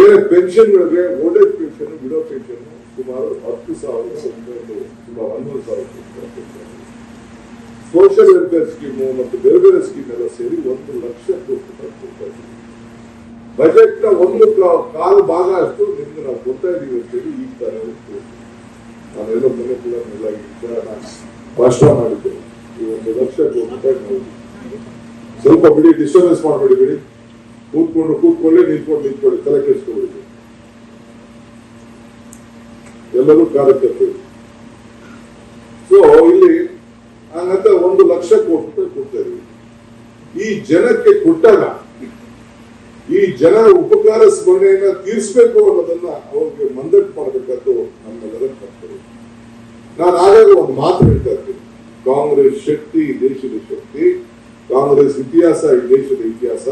ಬೇರೆ ಪೆನ್ಷನ್ಗಳಿಗೆ old age pension, widow pension ಸುಮಾರು ಹತ್ತು ಸಾವಿರ ಸುಮಾರು ಹನ್ನೊಂದು ಸಾವಿರ ಸೋಷಿಯಲ್ ವೆಲ್ಫೇರ್ ಸ್ಕೀಮು ಮತ್ತು ಬೇರೆ ಬೇರೆ ಸ್ಕೀಮ್ ಎಲ್ಲ ಸೇರಿ ಒಂದು ಲಕ್ಷ ಕೋಟಿ ಬಜೆಟ್ನ ಒಂದು ಕಾಲು ಭಾಗ ಅಷ್ಟು ನಿಮ್ಗೆ ನಾವು ಕೊಡ್ತಾ ಇದೀವಿ ಅಂತೇಳಿ ಈಗ ತಾನೇ ನಾನೆಲ್ಲ ಮನೆ ಕೂಡ ಭಾಷಣ ಮಾಡಿದ್ದೇವೆ ಈ ಒಂದು ಲಕ್ಷ ಕೋಟಿ ಸ್ವಲ್ಪ ಬಿಡಿ ಡಿಸ್ಟರ್ಬೆನ್ಸ್ ಮಾಡಬೇಡಿ ಬಿಡಿ. ಕೂತ್ಕೊಂಡು ಕೂತ್ಕೊಳ್ಳಿ ನಿಂತ್ಕೊಂಡು ನಿಂತ್ಕೊಳ್ಳಿ, ತಲೆ ಕೆಡಿಸ್ಕೊಬೇಡಿ. ಎಲ್ಲರೂ ಕಾರ್ಯಕರ್ತರು. ಸೊ ಇಲ್ಲಿ ಹಂಗಂತ ಒಂದು ಲಕ್ಷ ಕೋಟಿ ರೂಪಾಯಿ ಕೊಡ್ತಾ ಇದ್ದೀವಿ. ಈ ಜನಕ್ಕೆ ಕೊಟ್ಟಾಗ ಈ ಜನರ ಉಪಕಾರ ಸ್ಮರಣೆಯನ್ನ ತೀರಿಸಬೇಕು ಅನ್ನೋದನ್ನ ಅವ್ರಿಗೆ ಮಂದಟ್ಟು ಮಾಡಬೇಕಾದ್ದು ನಮ್ಮೆಲ್ಲರ ಕರ್ತವ್ಯ ನಾನು ಆಗಾಗ ಒಂದು ಮಾತು ಹೇಳ್ತಾ ಇರ್ತೀನಿ. ಕಾಂಗ್ರೆಸ್ ಶಕ್ತಿ, ದೇಶದ ಶಕ್ತಿ. ಕಾಂಗ್ರೆಸ್ ಇತಿಹಾಸ, ಈ ದೇಶದ ಇತಿಹಾಸ.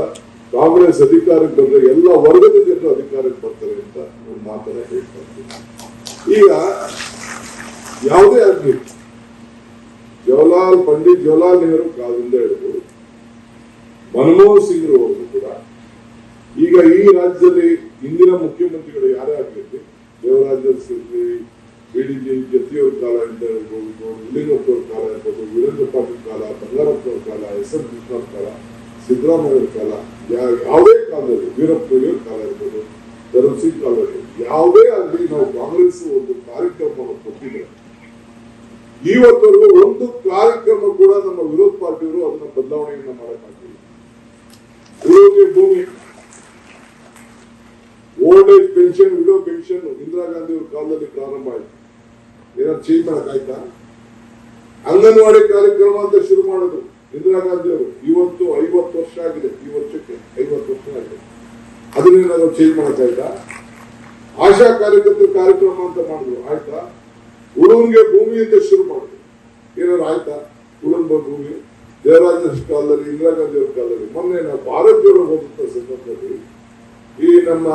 ಕಾಂಗ್ರೆಸ್ ಅಧಿಕಾರಕ್ಕೆ ಬಂದ್ರೆ ಎಲ್ಲ ವರ್ಗದ ಜನರು ಅಧಿಕಾರಕ್ಕೆ ಬರ್ತಾರೆ ಅಂತ ಒಂದು ಮಾತನ್ನ ಹೇಳ್ತಾ ಈಗ ಯಾವುದೇ ಆಗ್ಲಿ, ಜವಹರ್ಲಾಲ್ ಪಂಡಿತ್ ಜವಹರ್ಲಾಲ್ ನೆಹರು ಕಾಲದಿಂದ ಹಿಡಿದು ಮನಮೋಹನ್ ಸಿಂಗ್ ಅವರು ಕೂಡ, ಈಗ ಈ ರಾಜ್ಯದಲ್ಲಿ ಹಿಂದಿನ ಮುಖ್ಯಮಂತ್ರಿಗಳು ಯಾರೇ ಆಗಿರ್ಲಿ ದೇವರಾಜ ಜಿ ಬಿಡಿಜಿ ಜತಿಯವ್ರ ಕಾಲ ಅಂತ ಹೇಳ್ಬೋದು, ಲಿಂಗಪ್ಪ ಅವ್ರ ಕಾಲ ಇರ್ಬೋದು ವೀರೇಂದ್ರ ಪಾಟೀಲ್ ಕಾಲ, ಬಂಗಾರಪ್ಪ ಅವ್ರ ಕಾಲ, ಎಸ್ ಎಂ ಕೃಷ್ಣ ಅವ್ರ ಕಾಲ, ಸಿದ್ದರಾಮಯ್ಯ ಅವ್ರ ಕಾಲ ಯಾವುದೇ ಕಾಲದಲ್ಲಿ ವೀರಪ್ಪ ಮೊಯ್ಲಿಯವ್ರ ಕಾಲ ಇರ್ಬೋದು ಧರ್ಮ ಸಿಂಗ್ ಕಾಲ ಯಾವುದೇ ಆಗಲಿ ನಾವು ಕಾಂಗ್ರೆಸ್ ಒಂದು ಕಾರ್ಯಕ್ರಮವನ್ನು ಕೊಟ್ಟಿದ್ದೇವೆ. ಇವತ್ತರೆಗೂ ಒಂದು ಕಾರ್ಯಕ್ರಮ ಕೂಡ ನಮ್ಮ ವಿರೋಧ ಪಾರ್ಟಿಯವರು ಅದನ್ನ ಬದಲಾವಣೆಯನ್ನ ಮಾಡಕ್ಕಾಗ್ತಿಲ್ಲ ಉಳಿದ ಭೂಮಿ old age pension widow pension Indira Gandhi ಅವ್ರ ಕಾಲದಲ್ಲಿ ಪ್ರಾರಂಭ ಆಯ್ತು. ಏನಾದ್ರು ಚೇಂಜ್ ಮಾಡಕ್ಕಾಯ್ತಾ ಅಂಗನವಾಡಿ ಕಾರ್ಯಕ್ರಮ ಅಂತ ಶುರು ಮಾಡೋದು ಇಂದಿರಾ ಗಾಂಧಿ ಅವರು ಇವತ್ತು ಐವತ್ತು ವರ್ಷ ಆಗಿದೆ, ಈ ವರ್ಷಕ್ಕೆ ಅದನ್ನೇನಾದ್ರು ಚೇಂಜ್ ಮಾಡೋಕ್ಕಾಯ್ತಾ ಆಶಾ ಕಾರ್ಯಕರ್ತರು ಕಾರ್ಯಕ್ರಮ ಅಂತ ಮಾಡಿದ್ರು. ಆಯ್ತಾ? ಹುಡುಗನ್ಗೆ ಭೂಮಿ ಅಂತ ಶುರು ಮಾಡಿದ್ರು. ಏನಾದ್ರು ಆಯ್ತಾ? ಉಳುನ್ ಭೂಮಿ. ದೇವರಾಜ ಕಾಲದಲ್ಲಿ ಇಂದಿರಾ ಗಾಂಧಿ ಅವ್ರ ಕಾಲದಲ್ಲಿ. ಮೊನ್ನೆ ನಾವು ಭಾರತೀಯರು ಹೋಗುತ್ತ ಸಂದರ್ಭದಲ್ಲಿ ಈ ನಮ್ಮ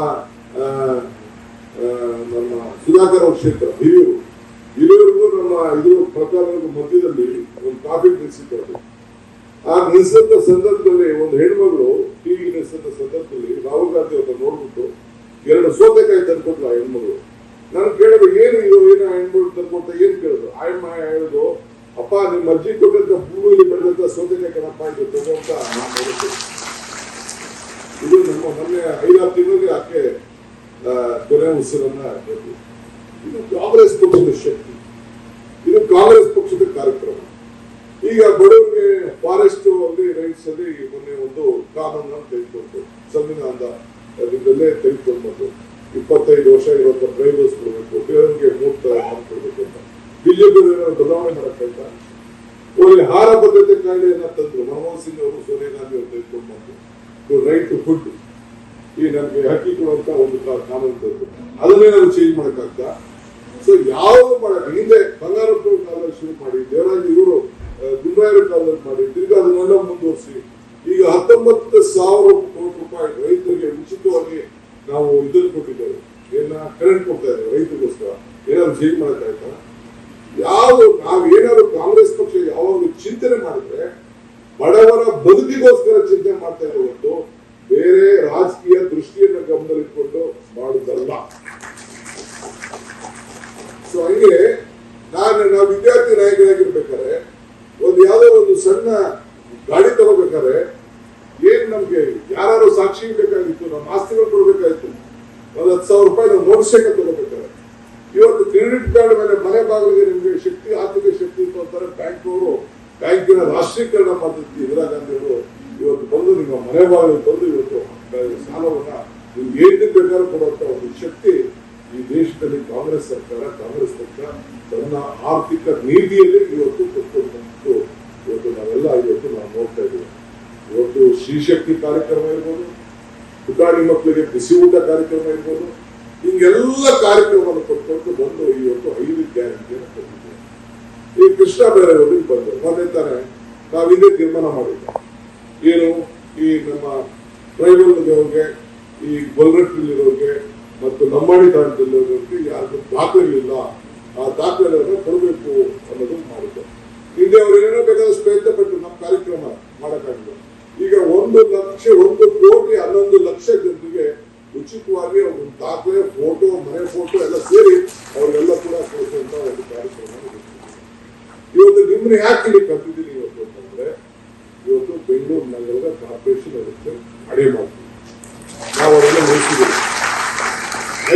ನಮ್ಮ ಸುಧಾಕರ್ ಕ್ಷೇತ್ರ, ಹಿರಿಯೂರು. ಹಿರಿಯೂರಿಗೂ ನಮ್ಮ ಇದು ಪ್ರಚಾರದ ಮಧ್ಯದಲ್ಲಿ ಒಂದು ಟಾಪಿಕ್ ನಿಲ್ಲಿಸಿದ್ದಾರೆ ಆ ನಿಲ್ಲಿಸಿದ ಸಂದರ್ಭದಲ್ಲಿ ಒಂದು ಹೆಣ್ಮಗಳು ನಿಲ್ಲಿಸಿದ ಸಂದರ್ಭದಲ್ಲಿ ರಾಹುಲ್ ಗಾಂಧಿ ಅವ್ರನ್ನ ನೋಡ್ಬಿಟ್ಟು ಎರಡು ಸೌತೆಕಾಯಿ ತಂದ್ಕೊಟ್ರು ಆ ಹೆಣ್ಮಗಳು. ನಾನು ಕೇಳಿದ್ರು ಏನು ಇದು ಏನೋ ಹೆಣ್ಮಗಳು ತಂದ್ಕೊಟ್ಟ ಏನ್ ಕೇಳಿದ್ರು? ಆಯಮ್ಮ ಹೇಳಿದ್ರು ಅಪ್ಪ ನಿಮ್ಮ ಅಜ್ಜಿ ಕೊಟ್ಟಂತ ಭೂಮಿಯಲ್ಲಿ ಬೆಳೆದಂತ ಸೌತೆಕಾಯಿ ಕಣಪ್ಪ ಇದು ತಗೋಂತ ಇದು ನಮ್ಮ ಮೊನ್ನೆ ಐದಾರು ತಿಂಗಳಿಗೆ ಆಕೆ ಆ, ಕೊನೆ ಉಸಿರನ್ನ. ಇದು ಕಾಂಗ್ರೆಸ್ ಪಕ್ಷದ ಶಕ್ತಿ. ಇದು ಕಾಂಗ್ರೆಸ್ ಪಕ್ಷದ ಕಾರ್ಯಕ್ರಮ. ಈಗ ಬಡವರಿಗೆ ಫಾರೆಸ್ಟ್ ಅಲ್ಲಿ ರೈಟ್ಸ್ ಅಲ್ಲಿ ಮೊನ್ನೆ ಒಂದು ಕಾನೂನು ತೆಗೆದುಕೊಂಡು ಸಂವಿಧಾನದ ಇದರಲ್ಲೇ ತೆಗೆದುಕೊಂಡು ಇಪ್ಪತ್ತೈದು ವರ್ಷ ಇರುವಂತ ಡ್ರೈವರ್ಸ್ ಕೊಡಬೇಕು ಬೇರೆ ಮೂರ್ತ ಮಾಡ್ಕೊಡ್ಬೇಕು ಅಂತ. ಬಿಜೆಪಿ ಬದಲಾವಣೆ ಮಾಡಕ್ಕಾಯ್ತಾ ಅವ್ರಿಗೆ ಆಹಾರ ಭದ್ರತೆ ಕಾಯ್ದೆಯನ್ನ ತಂದ್ರು. ಮನಮೋಹನ್ ಸಿಂಗ್ ಅವರು, ಸೋನಿಯಾ ಗಾಂಧಿ ಅವರು ತೆಗೆದುಕೊಂಡು ಬಂದು ರೈಟ್ ಟು ಫುಡ್ ಈ ನಮಗೆ ಹಕ್ಕಿ ಕೊಡುವಂತ ಒಂದು ಕಾನೂನು ತಂದ್ರು ಅದನ್ನೇ ನಾವು ಚೇಂಜ್ ಮಾಡಕ್ಕಾಗ್ತಾ ಸೊ ಯಾವ್ದು ಮಾಡಕ್ ಹಿಂದೆ ಬಂಗಾರಪ್ಪ ಕಾಲ ಶುರು ಮಾಡಿ, ದೇವರಾಜ್ ಇವರು ಗುಂಡ್ರಾಯರ ಕಾಲದಲ್ಲಿ ಮಾಡಿ, ತಿರ್ಗಿ ಅದನ್ನೆಲ್ಲ ಮುಂದುವರಿಸಿ. ಈಗ ಹತ್ತೊಂಬತ್ತು ಸಾವಿರ ಕೋಟಿ ರೂಪಾಯಿ ರೈತರಿಗೆ ಉಚಿತವಾಗಿ ನಾವು ಇದನ್ನು ಕೊಟ್ಟಿದ್ದೇವೆ. ಏನ ಕರೆಂಟ್ ಕೊಡ್ತಾ ಇದ್ದೇವೆ ರೈತರಿಗೋಸ್ಕರ. ಏನಾದ್ರು ಚೇಂಜ್ ಮಾಡೋಕ್ಕಾಯ್ತಾ ಯಾವ ನಾವು ಏನಾದ್ರು ಕಾಂಗ್ರೆಸ್ ಪಕ್ಷ ಯಾವಾಗಲೂ ಚಿಂತನೆ ಮಾಡಿದ್ರೆ, ಬಡವರ ಬದುಕಿಗೋಸ್ಕರ ಚಿಂತನೆ ಮಾಡ್ತಾ ಇರೋ ಹೊರತು ಬೇರೆ ರಾಜಕೀಯ ದೃಷ್ಟಿಯನ್ನು ಗಮನದಲ್ಲಿಟ್ಕೊಂಡು ಮಾಡುದಲ್ಲ. ಸೊ ಹಂಗೆ, ನಾನು, ನಾವು ವಿದ್ಯಾರ್ಥಿ ನಾಯಕರಾಗಿರ್ಬೇಕಾದ್ರೆ ಒಂದು ಯಾವ್ದೋ ಒಂದು ಸಣ್ಣ ಗಾಡಿ ತಗೋಬೇಕಾದ್ರೆ ಏನ್ ನಮ್ಗೆ ಯಾರು ಸಾಕ್ಷಿ ಬೇಕಾಗಿತ್ತು, ನಮ್ಮ ಆಸ್ತಿಗಳು ಕೊಡ್ಬೇಕಾಗಿತ್ತು, ಒಂದ್ ಹತ್ತು ಸಾವಿರ ರೂಪಾಯಿ ನಾವು ಮೋಟರ್ ತಗೋಬೇಕಾದ್ರೆ. ಇವತ್ತು ಕ್ರೆಡಿಟ್ ಕಾರ್ಡ್ ಮೇಲೆ ಮನೆ ಬಾಗಿಲಿಗೆ ನಿಮ್ಗೆ ಶಕ್ತಿ, ಆರ್ಥಿಕ ಶಕ್ತಿ ಇತ್ತು ಅಂತಾರೆ ಬ್ಯಾಂಕ್ ಅವರು ಬ್ಯಾಂಕಿನ ರಾಷ್ಟ್ರೀಕರಣ ಪದ್ಧತಿ, ಇಂದಿರಾ ಗಾಂಧಿ ಅವರು ಇವತ್ತು ಬಂದು ನಿಮ್ಮ ಮನೆ ಬಾಗಿಲಿಗೆ ಬಂದು ಇವತ್ತು ಸಾಲವನ್ನ ನಿಮ್ಗೆ ಏನು ಬೇಕಾದ್ರೂ ಕೊಡುವಂತ ಒಂದು ಶಕ್ತಿ ಈ ದೇಶದಲ್ಲಿ ಕಾಂಗ್ರೆಸ್ ಸರ್ಕಾರ, ಕಾಂಗ್ರೆಸ್ ಪಕ್ಷ ತನ್ನ ಆರ್ಥಿಕ ನೀತಿಯಲ್ಲಿ ಇವತ್ತು ಕೊಟ್ಕೊಂಡು ಬಂದಿದ್ದು ಇವತ್ತು ನಾವೆಲ್ಲ ಇವತ್ತು ನಾವು ನೋಡ್ತಾ ಇದ್ದೀವಿ ಇವತ್ತು ಶ್ರೀಶಕ್ತಿ ಕಾರ್ಯಕ್ರಮ ಇರ್ಬೋದು, ಪುಟಾಣಿ ಮಕ್ಕಳಿಗೆ ಬಿಸಿ ಊಟ ಕಾರ್ಯಕ್ರಮ ಇರ್ಬೋದು, ಹಿಂಗೆಲ್ಲ ಕಾರ್ಯಕ್ರಮವನ್ನು ಕೊಟ್ಕೊಂಡು ಬಂದು ಇವತ್ತು ಐದು ಗ್ಯಾರಂಟಿಯನ್ನು ಕೊಟ್ಟಿದ್ದೇವೆ ಈ ಕೃಷ್ಣ ಬೇರೆಯವ್ರಿಗೆ ಬಂದರು. ಮೊನ್ನೆ ತಾನೆ ನಾವು ಇದೇ ತೀರ್ಮಾನ ಮಾಡಿದ್ದೆ. ಏನು? ಈ ನಮ್ಮ ಟ್ರೈಬಲ್ಗೆ ಈ ಗೊಲ್ರಟ್ಟಿಲಿರೋರಿಗೆ ಮತ್ತು ಲಂಬಾಣಿ ತಾಂಡದಲ್ಲಿರೋರಿಗೆ ಯಾರಿಗೂ ದಾಖಲೆಗಳಿಲ್ಲ ಆ ದಾಖಲೆಗಳನ್ನು ಕೊಡಬೇಕು ಅನ್ನೋದನ್ನು ಮಾಡಿದ್ದೆ ಹಿಂದೆ ಅವ್ರು ಏನೇನೋ ಬೇಕಾದಷ್ಟು ಪ್ರಯತ್ನ ಪಟ್ಟು ನಮ್ಮ ಕಾರ್ಯಕ್ರಮ ಮಾಡೋಕ್ಕಾಗಿಲ್ಲ. ಈಗ ಒಂದು ಲಕ್ಷ, ಒಂದು ಕೋಟಿ ಹನ್ನೊಂದು ಲಕ್ಷ ಜನರಿಗೆ ಉಚಿತವಾಗಿ ಒಂದು ದಾಖಲೆ ಫೋಟೋ ಮನೆ ಫೋಟೋ ಎಲ್ಲ ಸೇರಿ ಅವ್ರಿಗೆಲ್ಲ ಕೂಡ ಕೊಡಿಸುವಂತ ಒಂದು ಕಾರ್ಯಕ್ರಮ. ಇವತ್ತು ನಿಮ್ಮನ್ನ ಯಾಕೆ ಇಲ್ಲಿ ಕರೆದಿದ್ದೀನಿ ಇವತ್ತು ಅಂತಂದ್ರೆ, ಇವತ್ತು ಬೆಂಗಳೂರು ನಗರದ ಕಾರ್ಪೊರೇಷನ್ ಅದಕ್ಕೆ ಅಡೆ ಮಾಡ್ತೀವಿ. ನಾವು ಅವರೆಲ್ಲ ಮುಗಿಸಿದ್ದೀವಿ.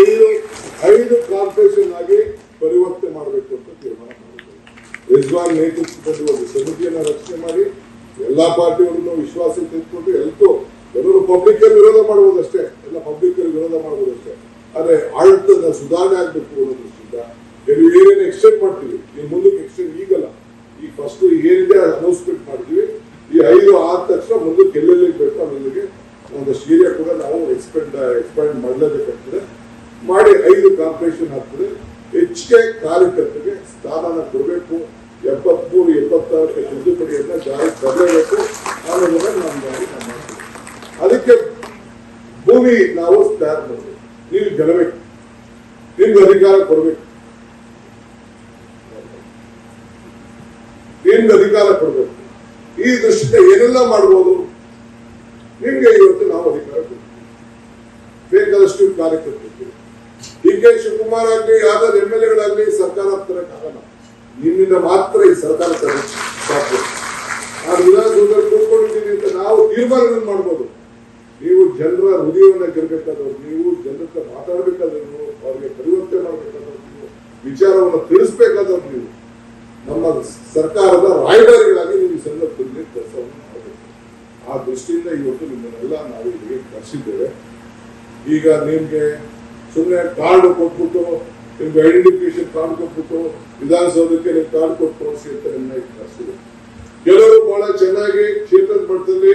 ಐದು ಐದು ಕಾರ್ಪೊರೇಷನ್ ಆಗಿ ಪರಿವರ್ತನೆ ಮಾಡಬೇಕು ಅಂತ ತೀರ್ಮಾನ ಮಾಡಿದ್ದೇವೆ. ರಿಜ್ವಾನ್ ನೇತೃತ್ವದಲ್ಲಿ ಒಂದು ಸಮಿತಿಯನ್ನು ರಚನೆ ಮಾಡಿ ಎಲ್ಲಾ ಪಾರ್ಟಿಯವರನ್ನು ವಿಶ್ವಾಸ ತೆಗೆದುಕೊಂಡು ಎಲ್ಲೂ ಎಲ್ಲರೂ ಪಬ್ಲಿಕ್ ವಿರೋಧ ಮಾಡಬಹುದಷ್ಟೇ ಎಲ್ಲ ಪಬ್ಲಿಕ್ ವಿರೋಧ ಮಾಡಬಹುದಷ್ಟೇ ಆದರೆ ಆಡಳಿತದ ಸುಧಾರಣೆ ಆಗ್ಬೇಕು ಅನ್ನೋ ದೃಷ್ಟಿಯಿಂದ ನೀವು ಏನೇನು ಎಕ್ಸ್ಟೆಂಡ್ ಮಾಡ್ತೀವಿ, ಈ ಮುಂದಕ್ಕೆ ಎಕ್ಸ್ಟೆಂಡ್ ಈಗಲ್ಲ. ಈ ಫಸ್ಟ್ ಏನಿದೆ ಅನೌನ್ಸ್ಮೆಂಟ್ ಮಾಡ್ತೀವಿ ಈ ಐದು ಆದ ತಕ್ಷಣ ಮುಂದಕ್ಕೆ ಎಲ್ಲೆಲ್ಲಿ ಬೇಕು ಅಲ್ಲಿಗೆ ಒಂದಷ್ಟು ಏರಿಯಾ ಕೂಡ ನಾವು ಎಕ್ಸ್ಪೆಂಡ್ ಎಕ್ಸ್ಪ್ಯಾಂಡ್ ಮಾಡಲೇಬೇಕಾಗ್ತದೆ ಮಾಡಿ ಐದು ಕಾರ್ಪೊರೇಷನ್ ಆಗ್ತದೆ ಹೆಚ್ಚಿಗೆ ಕಾರ್ಯಕರ್ತರಿಗೆ ಸ್ಥಾನ ಕೊಡಬೇಕು. ಎಪ್ಪತ್ಮೂರು ಎಪ್ಪತ್ತಾರಕ್ಕೆ ತಿದ್ದುಪಡಿಯನ್ನ ಜಾರಿ ಬರಲೇಬೇಕು ಅನ್ನೋದನ್ನ ನಮ್ಮ ಜಾರಿ ನಮ್ಮ ಅದಕ್ಕೆ ಭೂಮಿ ನಾವು ತಯಾರು ಮಾಡಬೇಕು. ನೀನು ಗೆಲ್ಲಬೇಕು ನಿಮ್ಗೆ ಅಧಿಕಾರ ಕೊಡಬೇಕು. ನಿಮ್ಗೆ ಅಧಿಕಾರ ಕೊಡಬೇಕು. ಈ ದೃಷ್ಟಿಯಿಂದ ಏನೆಲ್ಲ ಮಾಡ್ಬೋದು? ನಿಮ್ಗೆ ಇವತ್ತು ನಾವು ಅಧಿಕಾರ ಕೊಡ್ತೀವಿ. ಬೇಕಾದಷ್ಟು ಕಾರ್ಯಕರ್ತರು ಡಿ ಕೆ ಶಿವಕುಮಾರ್ ಆಗಲಿ, ಯಾವ್ದಾದ್ರು ಎಂ ಎಲ್ ಎಗಳಾಗಲಿ ಸರ್ಕಾರ ತರಕ್ಕಾಗಲ್ಲ ನಿಮ್ಮಿಂದ ಮಾತ್ರ ಈ ಸರ್ಕಾರ ಸಾಧ್ಯ. ನಾನು ವಿಧಾನಸೌಧದಲ್ಲಿ ಕೂತ್ಕೊಂಡಿದ್ದೀನಿ ಅಂತ ನಾವು ತೀರ್ಮಾನಗಳನ್ನು ಮಾಡ್ಬೋದು. ನೀವು ಜನರ ಹೃದಯವನ್ನು ಗೆಲ್ಲಬೇಕಾದವ್ರು ನೀವು ಜನರ ಮಾತಾಡಬೇಕಾದ್ರು ಅವರಿಗೆ ಪರಿವರ್ತನೆ ಮಾಡಬೇಕಾದ್ರು ನೀವು, ವಿಚಾರವನ್ನು ತಿಳಿಸ್ಬೇಕಾದವ್ರು ನೀವು. ನಮ್ಮ ಸರ್ಕಾರದ ರಾಯಭಾರಿಗಳಾಗಿ ನೀವು ಈ ಸಂದರ್ಭದಲ್ಲಿ ಕೆಲಸವನ್ನು ಮಾಡಬೇಕು ಆ ದೃಷ್ಟಿಯಿಂದ ಇವತ್ತು ನಿಮ್ಮನ್ನೆಲ್ಲ ನಾವು ಇಲ್ಲಿಗೆ ಕರೆಸಿದ್ದೇವೆ. ಈಗ ನಿಮಗೆ ಸುಮ್ಮನೆ ಕಾರ್ಡ್ ಕೊಟ್ಬಿಟ್ಟು ನಿಮ್ಗೆ ಐಡೆಂಟಿಫಿಕೇಶನ್ ಕಾರ್ಡ್ ಕೊಟ್ಬಿಟ್ಟು ವಿಧಾನಸೌಧಕ್ಕೆ ಕಾರ್ಡ್ ಕೊಟ್ಟು ತೋರಿಸಿ ಅಂತ ಕೆಲವರು ಬಹಳ ಚೆನ್ನಾಗಿ ಕ್ಷೇತ್ರದ ಮಟ್ಟದಲ್ಲಿ